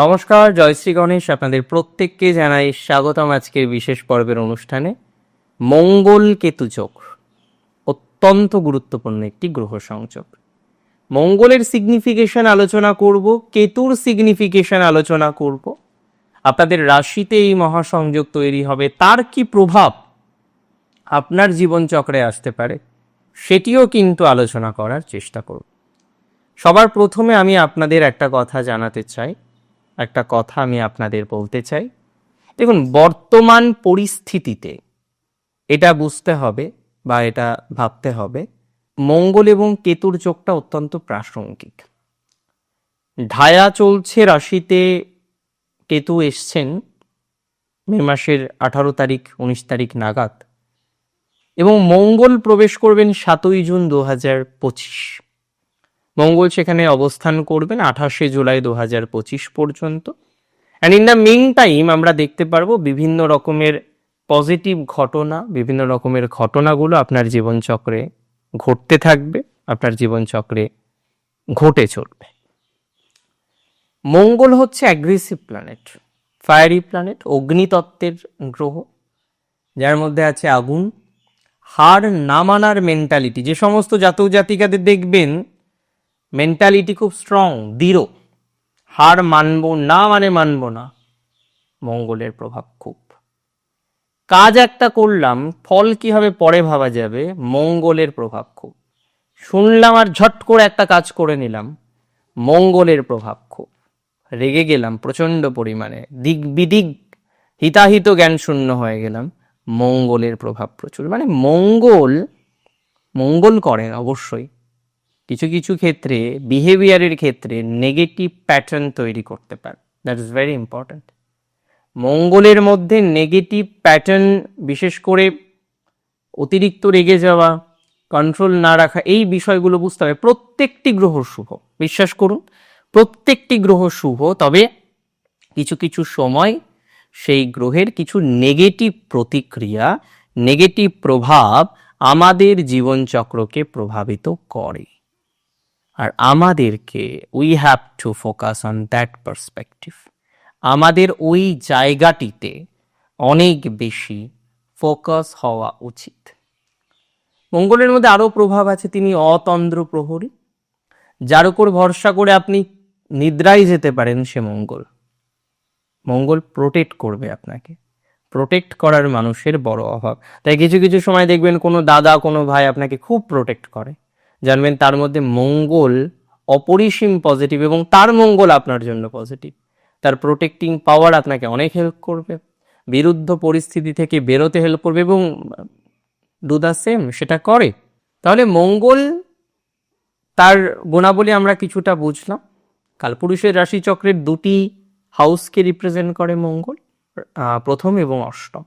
নমস্কার জয়শ্রী গণেশ। আপনাদের প্রত্যেককে জানাই স্বাগতম আজকের বিশেষ পর্বের অনুষ্ঠানে মঙ্গল কেতু অত্যন্ত গুরুত্বপূর্ণ একটি গ্রহ সংযোগ। মঙ্গলের সিগনিফিকেশন আলোচনা করব, কেতুর সিগনিফিকেশন আলোচনা করব। আপনাদের রাশিতে এই মহাসংযোগ তৈরি হবে, তার কি প্রভাব আপনার জীবনচক্রে আসতে পারে, সেটিও কিন্তু আলোচনা করার চেষ্টা করব সবার প্রথমে আমি আপনাদের একটা কথা জানাতে চাই। একটা কথা আমি আপনাদের বলতে চাই। দেখুন, বর্তমান পরিস্থিতিতে এটা বুঝতে হবে বা এটা ভাবতে হবে, মঙ্গল এবং কেতুর যোগটা অত্যন্ত প্রাসঙ্গিক। ঢায়া চলছে রাশিতে, কেতু এসছেন মে মাসের আঠারো তারিখ, উনিশ তারিখ নাগাদ এবং মঙ্গল প্রবেশ করবেন সাতই জুন দু হাজার পঁচিশ। মঙ্গল সেখানে অবস্থান করবেন আঠাশে জুলাই দু হাজার পঁচিশ পর্যন্ত। And in the meantime আমরা দেখতে পারব বিভিন্ন রকমের পজিটিভ ঘটনা, বিভিন্ন রকমের ঘটনাগুলো আপনার জীবনচক্রে ঘটতে থাকবে, আপনার জীবনচক্রে ঘটে চলবে। মঙ্গল হচ্ছে অ্যাগ্রেসিভ প্ল্যানেট ফায়ারি প্ল্যানেট অগ্নিতত্ত্বের গ্রহ, যার মধ্যে আছে আগুন, হার না মানার মেন্টালিটি যে সমস্ত জাতক জাতিকাদের দেখবেন মেন্টালিটি খুব স্ট্রং দৃঢ়। হার মানব না মানে মানব না, মঙ্গলের প্রভাব খুব। কাজ একটা করলাম, ফল কীভাবে পরে ভাবা যাবে, মঙ্গলের প্রভাব খুব। শুনলাম আর ঝট করে একটা কাজ করে নিলাম, মঙ্গলের প্রভাব খুব। রেগে গেলাম প্রচণ্ড পরিমাণে দিক বিদিক হিতাহিত জ্ঞান শূন্য হয়ে গেলাম, মঙ্গলের প্রভাব প্রচুর। মানে মঙ্গল মঙ্গল করেন অবশ্যই। কিছু কিছু ক্ষেত্রে বিহেভিয়ারের ক্ষেত্রে নেগেটিভ প্যাটার্ন তৈরি করতে পারে। দ্যাট ইজ ভেরি ইম্পর্ট্যান্ট মঙ্গলের মধ্যে নেগেটিভ প্যাটার্ন বিশেষ করে অতিরিক্ত রেগে যাওয়া কন্ট্রোল না রাখা, এই বিষয়গুলো বুঝতে হবে। প্রত্যেকটি গ্রহ শুভ, বিশ্বাস করুন, প্রত্যেকটি গ্রহ শুভ, তবে কিছু কিছু সময় সেই গ্রহের কিছু নেগেটিভ প্রতিক্রিয়া নেগেটিভ প্রভাব আমাদের জীবনচক্রকে প্রভাবিত করে। আর আমাদেরকে we have to focus on that perspective আমাদের ওই জায়গাটিতে অনেক বেশি ফোকাস হওয়া উচিত। মঙ্গলের মধ্যে আরও প্রভাব আছে, তিনি অতন্দ্র প্রহরী। যার উপর ভরসা করে আপনি নিদ্রায় যেতে পারেন সে মঙ্গল। মঙ্গল প্রোটেক্ট করবে আপনাকে। প্রোটেক্ট করার মানুষের বড় অভাব। তাই কিছু কিছু সময় দেখবেন কোনো দাদা, কোনো ভাই আপনাকে খুব প্রোটেক্ট করে। জানবেন তার মধ্যে মঙ্গল অপরিসীম পজিটিভ এবং তার মঙ্গল আপনার জন্য পজিটিভ তার প্রোটেক্টিং পাওয়ার আপনাকে অনেক হেল্প করবে, বিরুদ্ধ পরিস্থিতি থেকে বেরোতে হেল্প করবে এবং ডু দ্য সেম সেটা করে। তাহলে মঙ্গল, তার গুণাবলী আমরা কিছুটা বুঝলাম। কালপুরুষের রাশিচক্রের দুটি হাউসকে রিপ্রেজেন্ট করে মঙ্গল প্রথম এবং অষ্টম।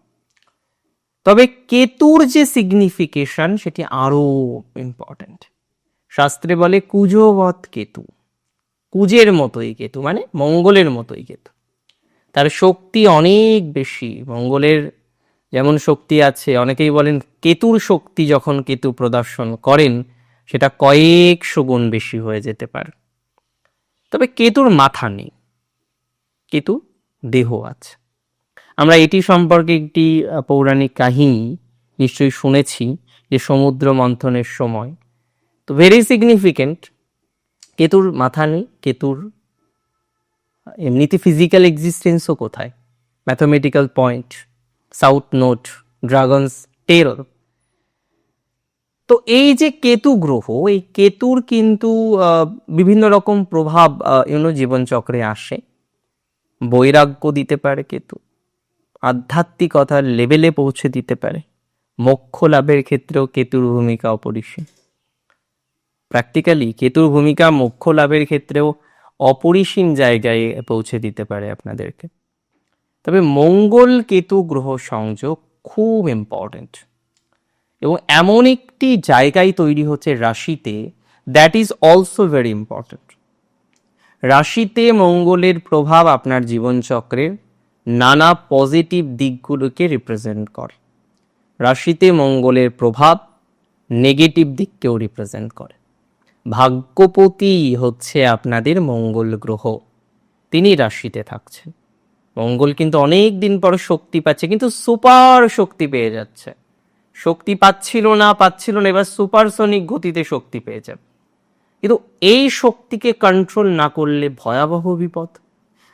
তবে কেতুর যে সিগনিফিকেশন সেটি আরও ইম্পর্ট্যান্ট শাস্ত্রে বলে কুজবৎ কেতু। কুজের মতোই কেতু মানে মঙ্গলের মতোই কেতু। তার শক্তি অনেক বেশি। মঙ্গলের যেমন শক্তি আছে, অনেকেই বলেন কেতুর শক্তি যখন কেতু প্রদর্শন করেন, সেটা কয়েকশো গুণ বেশি হয়ে যেতে পারে। তবে কেতুর মাথা নেই। কেতু দেহ আছে। আমরা এটি সম্পর্কে একটি পৌরাণিক কাহিনী নিশ্চয়ই শুনেছি যে সমুদ্র মন্থনের সময় তো ভেরি সিগনিফিকেন্ট কেতুর মাথা নেই, কেতুর, এমনিতে ফিজিক্যাল এক্সিস্টেন্সও কোথায়? Mathematical point south node dragon's tail তো এই যে কেতু গ্রহ, এই কেতুর কিন্তু বিভিন্ন রকম প্রভাব ইউনো জীবনচক্রে আসে। বৈরাগ্য দিতে পারে কেতু, আধ্যাত্মিকতার লেভেলে পৌঁছে দিতে পারে। মোক্ষ লাভের ক্ষেত্রেও কেতুর ভূমিকা অপরিসীম। প্র্যাকটিক্যালি কেতুর ভূমিকা মোক্ষ লাভের ক্ষেত্রেও অপরিসীম জায়গায় পৌঁছে দিতে পারে আপনাদেরকে। তবে মঙ্গল কেতু গ্রহ সংযোগ খুব ইম্পর্টেন্ট এবং এমন একটি জায়গায় তৈরি হচ্ছে রাশিতে that is also very important রাশিতে মঙ্গলের প্রভাব আপনার জীবনচক্রের নানা পজিটিভ দিকগুলোকে রিপ্রেজেন্ট করে। রাশিতে মঙ্গলের প্রভাব নেগেটিভ দিককেও রিপ্রেজেন্ট করে। ভাগ্যপতি হচ্ছে আপনাদের মঙ্গল গ্রহ। তিনি রাশিতে থাকছেন। মঙ্গল কিন্তু অনেক দিন পর শক্তি পাচ্ছে, কিন্তু সুপার শক্তি পেয়ে যাচ্ছে। শক্তি পাচ্ছিল না পাচ্ছিল না, এবার সুপারসনিক গতিতে শক্তি পেয়ে যাবে। কিন্তু এই শক্তিকে কন্ট্রোল না করলে ভয়াবহ বিপদ।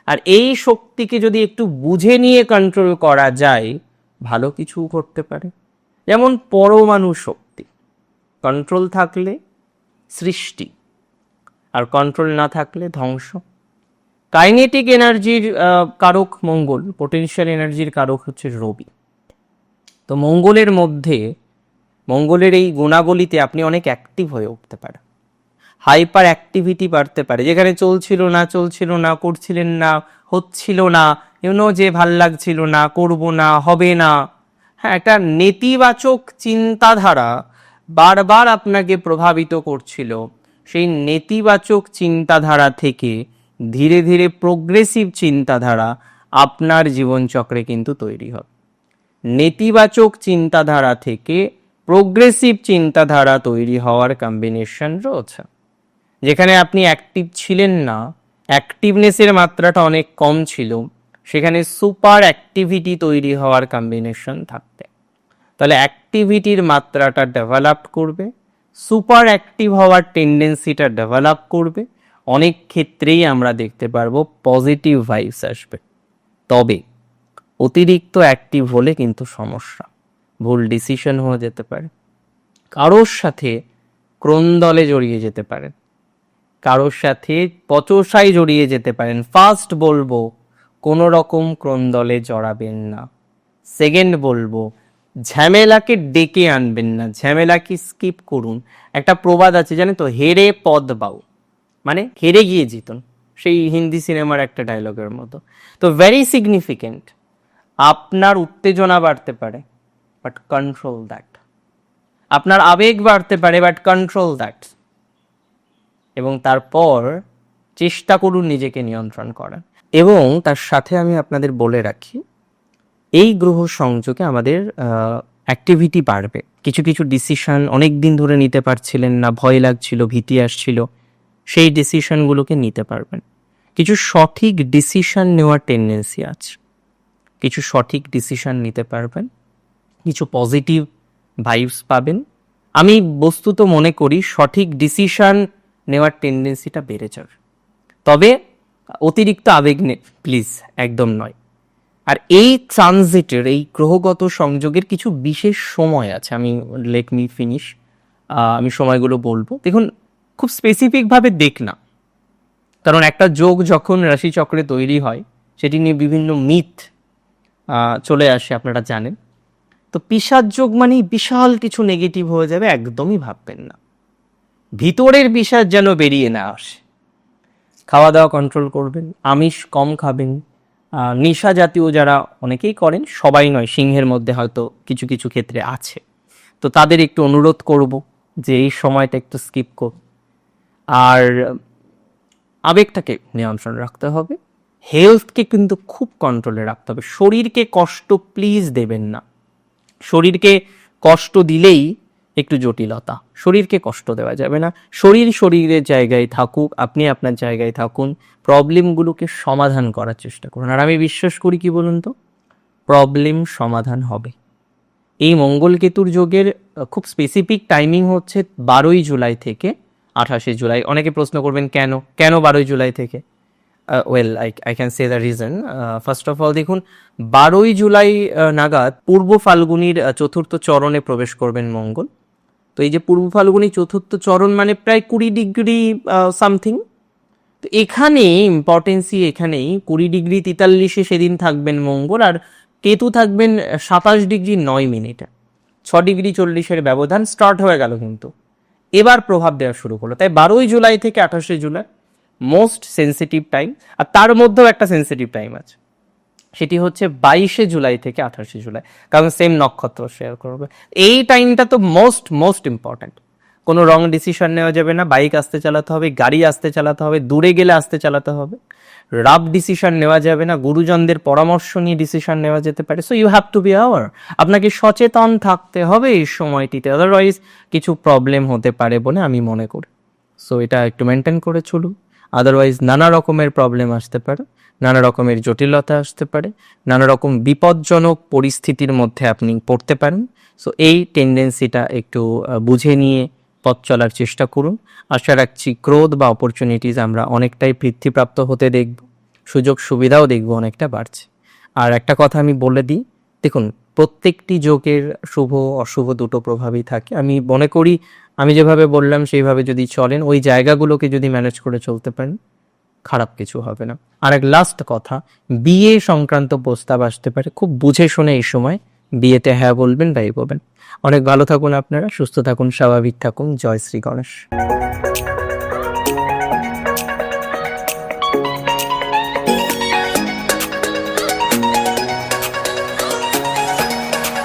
আর এই শক্তিকে যদি একটু বুঝে নিয়ে কন্ট্রোল করা যায়, ভালো কিছু করতে পারে। যেমন পরমাণু শক্তি। কন্ট্রোল থাকলে সৃষ্টি। আর কন্ট্রোল না থাকলে ধ্বংস। কাইনেটিক এনার্জির কারক মঙ্গল পোটেনশিয়াল এনার্জির কারক হচ্ছে রবি। তো মঙ্গলের মধ্যে, মঙ্গলের এই গুণাবলীতে আপনি অনেক অ্যাক্টিভ হয়ে উঠতে পারেন। হাইপার অ্যাক্টিভিটি বাড়তে পারে। যেখানে চলছিল না চলছিল না, করছিলেন না, হচ্ছিল না ইউনো যে ভালো লাগছিল না, করব না, হবে না। হ্যাঁ একটা নেতিবাচক চিন্তাধারা বারবার আপনাকে প্রভাবিত করছিল। সেই নেতিবাচক চিন্তাধারা থেকে ধীরে ধীরে প্রোগ্রেসিভ চিন্তাধারা আপনার জীবনচক্রে কিন্তু তৈরি হবে নেতিবাচক চিন্তাধারা থেকে প্রোগ্রেসিভ চিন্তাধারা তৈরি হওয়ার কম্বিনেশন রয়েছে। যেখানে আপনি অ্যাক্টিভ ছিলেন না অ্যাক্টিভনেসের মাত্রাটা অনেক কম ছিল, সেখানে সুপার অ্যাক্টিভিটি তৈরি হওয়ার কম্বিনেশন থাকবে তাহলে অ্যাক্টিভিটির মাত্রাটা ডেভেলপ করবে সুপার অ্যাক্টিভ হওয়ার টেন্ডেন্সিটা ডেভেলপ করবে, অনেক ক্ষেত্রেই আমরা দেখতে পারব পজিটিভ ভাইবস আসবে। তবে অতিরিক্ত অ্যাক্টিভ হলে কিন্তু সমস্যা, ভুল ডিসিশন হয়ে যেতে পারে। কারোর সাথে ক্রন্দলে জড়িয়ে যেতে পারেন, কারোর সাথে পচসায় জড়িয়ে যেতে পারেন। ফার্স্ট বলব কোনো রকম ক্রন্দলে জড়াবেন না। সেকেন্ড বলব ঝামেলাকে ডেকে আনবেন না ঝামেলাকে স্কিপ করুন। একটা প্রবাদ আছে, জানেন তো, হেরে পদ বাউ। মানে হেরে গিয়ে জিতুন। সেই হিন্দি সিনেমার একটা ডায়লগের মতো। তো ভেরি সিগনিফিকেন্ট আপনার উত্তেজনা বাড়তে পারে বাট কন্ট্রোল দ্যাট আপনার আবেগ বাড়তে পারে বাট কন্ট্রোল দ্যাট এবং তারপর চেষ্টা করুন নিজেকে নিয়ন্ত্রণ করার। এবং তার সাথে আমি আপনাদের বলে রাখি এই গ্রহ সংযোগে আমাদের অ্যাক্টিভিটি বাড়বে। কিছু কিছু ডিসিশন অনেক দিন ধরে নিতে পারছিলেন না, ভয় লাগছিল, ভীতি আসছিল, সেই ডিসিশনগুলোকে নিতে পারবেন। কিছু সঠিক ডিসিশন নেওয়ার টেন্ডেন্সি আছে। কিছু সঠিক ডিসিশন নিতে পারবেন, কিছু পজিটিভ ভাইবস পাবেন। আমি বস্তুত মনে করি সঠিক ডিসিশন নেওয়ার টেন্ডেন্সিটা বেড়ে যাবে। তবে অতিরিক্ত আবেগ প্লিজ একদম নয়। আর এই ট্রানজিটের, এই গ্রহগত সংযোগের কিছু বিশেষ সময় আছে। আমি লেট মি ফিনিশ আমি সময়গুলো বলব। দেখুন, খুব স্পেসিফিকভাবে দেখ না। কারণ একটা যোগ যখন রাশিচক্রে তৈরি হয়, সেটি নিয়ে বিভিন্ন মিথ চলে আসে, আপনারা জানেন। তো পিসার যোগ মানেই বিশাল কিছু নেগেটিভ হয়ে যাবে, একদমই ভাববেন না। ভিতরের বিষাদ যেন বেরিয়ে না আসে। খাওয়া দাওয়া কন্ট্রোল করবেন, আমিষ কম খাবেন নেশা জাতীয় যারা অনেকেই করেন, সবাই নয়, সিংহের মধ্যে হয়তো কিছু কিছু ক্ষেত্রে আছে। তো তাদের একটু অনুরোধ করব যে এই সময়টা একটু স্কিপ কর আর আবেগটাকে নিয়ন্ত্রণ রাখতে হবে। হেলথকে কিন্তু খুব কন্ট্রোলে রাখতে হবে। শরীরকে কষ্ট প্লিজ দেবেন না। শরীরকে কষ্ট দিলেই একটু জটিলতা। শরীরকে কষ্ট দেওয়া যাবে না। শরীর শরীরের জায়গায় থাকুক, আপনি আপনার জায়গায় থাকুন। প্রবলেমগুলোকে সমাধান করার চেষ্টা করুন। আর আমি বিশ্বাস করি কি বলুন তো? প্রবলেম সমাধান হবে। এই মঙ্গলকেতুর যোগের খুব স্পেসিফিক টাইমিং হচ্ছে বারোই জুলাই থেকে আঠাশে জুলাই। অনেকে প্রশ্ন করবেন, কেন? কেন বারোই জুলাই থেকে? Well I I can say the reason first of all দেখুন, বারোই জুলাই নাগাদ পূর্ব ফাল্গুনির চতুর্থ চরণে প্রবেশ করবেন মঙ্গল। তো এই যে পূর্ব ফাল্গুনি চতুর্থ চরণ মানে প্রায় কুড়ি ডিগ্রি সামথিং তো এখানে ইম্পর্টেন্সি এখানেই, কুড়ি ডিগ্রি তেতাল্লিশে সেদিন থাকবেন মঙ্গল আর কেতু থাকবেন সাতাশ ডিগ্রি নয় মিনিটে। ছ ডিগ্রি চল্লিশের ব্যবধান স্টার্ট হয়ে গেল কিন্তু। এবার প্রভাব দেওয়া শুরু করল। তাই বারোই জুলাই থেকে আঠাশে জুলাই মোস্ট সেন্সিটিভ টাইম আর তার মধ্যেও একটা সেন্সিটিভ টাইম আছে। সেটি হচ্ছে বাইশে জুলাই থেকে আঠাশে জুলাই। কারণ সেম নক্ষত্র শেয়ার করবে। এই টাইমটা তো মোস্ট মোস্ট ইম্পর্ট্যান্ট কোনো রং ডিসিশন নেওয়া যাবে না। বাইক আসতে চালাতে হবে, গাড়ি আসতে চালাতে হবে, দূরে গেলে আসতে চালাতে হবে। রাফ ডিসিশন নেওয়া যাবে না। গুরুজনদের পরামর্শ নিয়ে ডিসিশন নেওয়া যেতে পারে। So you have to be aware আপনাকে সচেতন থাকতে হবে এই সময়টিতে। আদারওয়াইজ কিছু প্রবলেম হতে পারে বলে আমি মনে করি। সো এটা একটু মেনটেন করে চলুন। আদারওয়াইজ নানা রকমের প্রবলেম আসতে পারে। নানা রকমের জটিলতা আসতে পারে, নানা রকম বিপজ্জনক পরিস্থিতির মধ্যে আপনি পড়তে পারেন। সো এই টেন্ডেন্সিটা একটু বুঝে নিয়ে পথ চলার চেষ্টা করুন। আশা রাখছি ক্রোধ বা অপরচুনিটিস আমরা অনেকটাই বৃদ্ধিপ্রাপ্ত হতে দেখব, সুযোগ সুবিধাও দেখব অনেকটা বাড়ছে। আর একটা কথা আমি বলে দিই, দেখুন, প্রত্যেকটি যোগের শুভ, অশুভ দুটো প্রভাবই থাকে। আমি মনে করি, আমি যেভাবে বললাম, সেইভাবে যদি চলেন, ওই জায়গাগুলোকে যদি ম্যানেজ করে চলতে পারেন খারাপ কিছু হবে না। আর এক লাস্ট কথা, বিয়ে সংক্রান্ত প্রস্তাব আসতে পারে। খুব বুঝে শুনে এই সময় বিয়েতে হ্যাঁ বলবেন বা এই বলবেন। অনেক ভালো থাকুন আপনারা, সুস্থ থাকুন, স্বাভাবিক থাকুন। জয় শ্রী গণেশ।